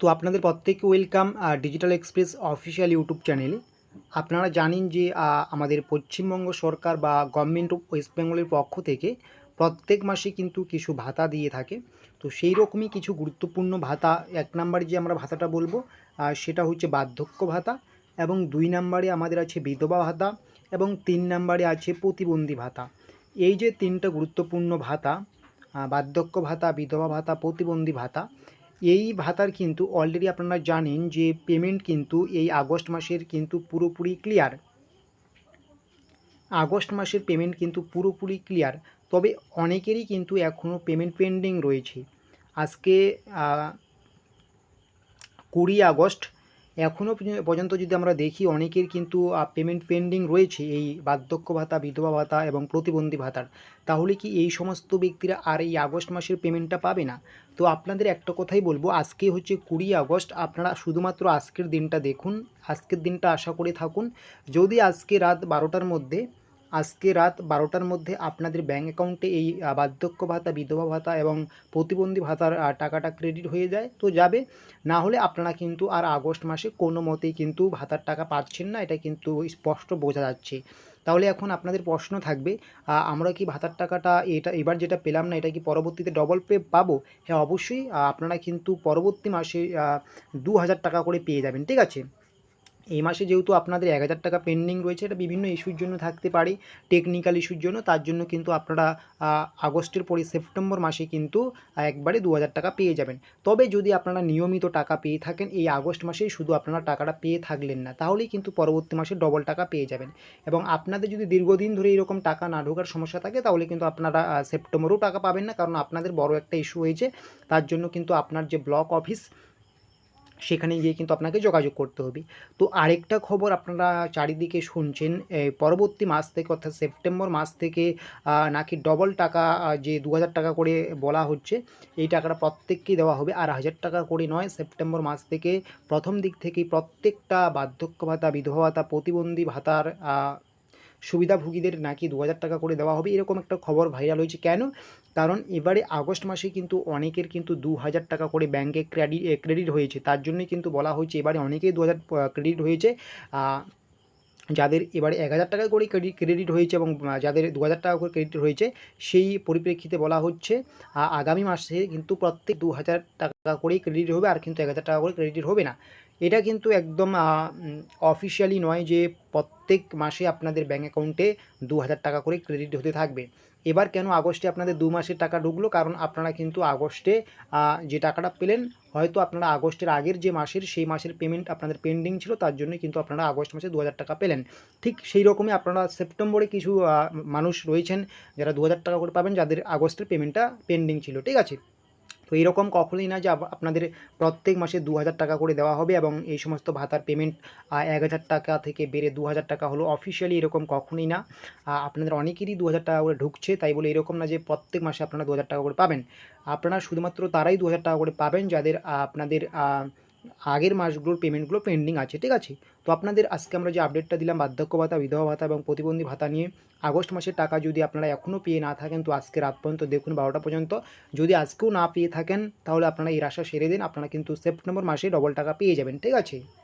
তো আপনাদের প্রত্যেককে welcome digital express official YouTube চ্যানেলে আপনারা জানেন যে আমাদের পশ্চিমবঙ্গ সরকার বা গভর্নমেন্ট অফ ওয়েস্ট বেঙ্গলের পক্ষ থেকে প্রত্যেক মাসে কিন্তু কিছু ভাতা দিয়ে থাকে। তো সেই রকমই কিছু গুরুত্বপূর্ণ ভাতা, এক নম্বরে যে আমরা ভাতাটা বলব সেটা হচ্ছে বার্ধক্য ভাতা এবং দুই নম্বরে আমাদের আছে বিধবা ভাতা এবং তিন নম্বরে আছে প্রতিবন্ধী ভাতা। এই যে তিনটা গুরুত্বপূর্ণ ভাতা বার্ধক্য ভাতা, বিধবা ভাতা, প্রতিবন্ধী ভাতা এই ভাতার কিন্তু অলরেডি আপনারা জানেন যে পেমেন্ট কিন্তু এই আগস্ট মাসের কিন্তু পুরোপুরি ক্লিয়ার আগস্ট মাসের পেমেন্ট কিন্তু পুরোপুরি ক্লিয়ার তবে অনেকেরই কিন্তু এখনও পেমেন্ট পেন্ডিং রয়েছে। আজকে কুড়ি আগস্ট এখনও পর্যন্ত যদি আমরা দেখি, অনেকের কিন্তু পেমেন্ট পেন্ডিং রয়েছে এই বার্ধক্য ভাতা, বিধবা ভাতা এবং প্রতিবন্ধী ভাতার। তাহলে কি এই সমস্ত ব্যক্তিরা আর এই আগস্ট মাসের পেমেন্টটা পাবে না? তো আপনাদের একটা কথাই বলব, আজকে হচ্ছে কুড়ি আগস্ট, আপনারা শুধুমাত্র আজকের দিনটা দেখুন, আজকের দিনটা আশা করে থাকুন। যদি আজকে রাত বারোটার মধ্যে আজকে রাত বারোটার মধ্যে আপনাদের ব্যাঙ্ক অ্যাকাউন্টে এই বার্ধক্য ভাতা, বিধবা ভাতা এবং প্রতিবন্ধী ভাতার টাকাটা ক্রেডিট হয়ে যায়, তো যাবে। না হলে আপনারা কিন্তু আর আগস্ট মাসে কোনো মতেই কিন্তু ভাতার টাকা পাচ্ছেন না, এটা কিন্তু স্পষ্ট বোঝা যাচ্ছে। তাহলে এখন আপনাদের প্রশ্ন থাকবে আমরা কি ভাতার টাকাটা এটা, এবার যেটা পেলাম না, এটা কি পরবর্তীতে ডবল পে পাবো? হ্যাঁ অবশ্যই আপনারা কিন্তু পরবর্তী মাসে দু হাজার টাকা করে পেয়ে যাবেন, ঠিক আছে? এই মাসে যেহেতু আপনাদের এক হাজার টাকা পেন্ডিং রয়েছে, এটা বিভিন্ন ইস্যুর জন্য থাকতে পারে টেকনিক্যাল ইস্যুর জন্য, তার জন্য কিন্তু আপনারা আগস্টের পরে সেপ্টেম্বর মাসে কিন্তু একবারে দু হাজার টাকা পেয়ে যাবেন। তবে যদি আপনারা নিয়মিত টাকা পেয়ে থাকেন, এই আগস্ট মাসেই শুধু আপনারা টাকাটা পেয়ে থাকলেন না, তাহলেই কিন্তু পরবর্তী মাসে ডবল টাকা পেয়ে যাবেন। এবং আপনাদের যদি দীর্ঘদিন ধরে এরকম টাকা না ঢোকার সমস্যা থাকে, তাহলে কিন্তু আপনারা সেপ্টেম্বরেও টাকা পাবেন না, কারণ আপনাদের বড় একটা ইস্যু হয়েছে, তার জন্য কিন্তু আপনার যে ব্লক অফিস সেখানে গিয়ে কিন্তু আপনাকে যোগাযোগ করতে হবে। তো আরেকটা খবর আপনারা চারিদিকে শুনছেন পরবর্তী মাস থেকে অর্থাৎ সেপ্টেম্বর মাস থেকে নাকি ডবল টাকা যে দু হাজার টাকা করে বলা হচ্ছে, এই টাকাটা প্রত্যেককেই দেওয়া হবে। আর হাজার টাকা করে নয়, সেপ্টেম্বর মাস থেকে প্রথম দিক থেকেই প্রত্যেকটা বার্ধক্য ভাতা, বিধবা ভাতা, প্রতিবন্ধী ভাতার সুবিধাভোগীদের নাকি দু হাজার টাকা করে দেওয়া হবে, এরকম একটা খবর ভাইরাল হয়েছে। কেন? কারণ এবারে আগস্ট মাসে কিন্তু অনেকের কিন্তু দু হাজার টাকা করে ব্যাংকে ক্রেডিট ক্রেডিট হয়েছে। তার জন্যই কিন্তু বলা হয়েছে, এবারে অনেকেই দু হাজার ক্রেডিট হয়েছে। যাদের এবারে এক হাজার টাকা করে ক্রেডিট হয়েছে এবং যাদের দু হাজার টাকা করে ক্রেডিট হয়েছে, সেই পরিপ্রেক্ষিতে বলা হচ্ছে আগামী মাসে কিন্তু প্রত্যেক দু হাজার টাকা করেই ক্রেডিট হবে আর কিন্তু এক হাজার টাকা করে ক্রেডিট হবে না। এটা কিন্তু একদম অফিসিয়ালি নয় যে প্রত্যেক মাসে আপনাদের ব্যাঙ্ক অ্যাকাউন্টে দু হাজার টাকা করে ক্রেডিট হতে থাকবে। এবার কেন আগস্টে আপনাদের দু মাসের টাকা ঢুকলো? কারণ আপনারা কিন্তু আগস্টে যে টাকাটা পেলেন হয়তো আপনারা আগস্টের আগের যে মাসের, সেই মাসের পেমেন্ট আপনাদের পেন্ডিং ছিল, তার জন্যই কিন্তু আপনারা আগস্ট মাসে দু হাজার টাকা পেলেন। ঠিক সেই রকমই আপনারা সেপ্টেম্বরে কিছু মানুষ রয়েছেন যারা দু হাজার টাকা করে পাবেন, যাদের আগস্টের পেমেন্টটা পেন্ডিং ছিল। ঠিক আছে? তো এরকম কখনোই না যে আপ- আপনাদের প্রত্যেক মাসে দু হাজার টাকা করে দেওয়া হবে এবং এই সমস্ত ভাতার পেমেন্ট এক হাজার টাকা থেকে বেড়ে দু হাজার টাকা হলো অফিসিয়ালি এরকম কখনোই না। আপনাদের অনেকেরই দু হাজার টাকা করে ঢুকছে, তাই বলে এরকম না যে প্রত্যেক মাসে আপনারা দু হাজার টাকা করে পাবেন। আপনারা শুধুমাত্র তারাই দু হাজার টাকা করে পাবেন যাদের আপনাদের আগের মাসগুলোর পেমেন্টগুলো পেন্ডিং আছে, ঠিক আছে? তো আপনাদের আজকে আমরা যে আপডেটটা দিলাম বার্ধক্য ভাতা বিধবা ভাতা এবং প্রতিবন্ধী ভাতা নিয়ে, আগস্ট মাসের টাকা যদি আপনারা এখনও পেয়ে না থাকেন, তো আজকে রাত পর্যন্ত, দেখুন বারোটা পর্যন্ত, যদি আজকেও না পেয়ে থাকেন, তাহলে আপনারা এই আশা সেরে দিন, আপনারা কিন্তু সেপ্টেম্বর মাসে ডবল টাকা পেয়ে যাবেন, ঠিক আছে?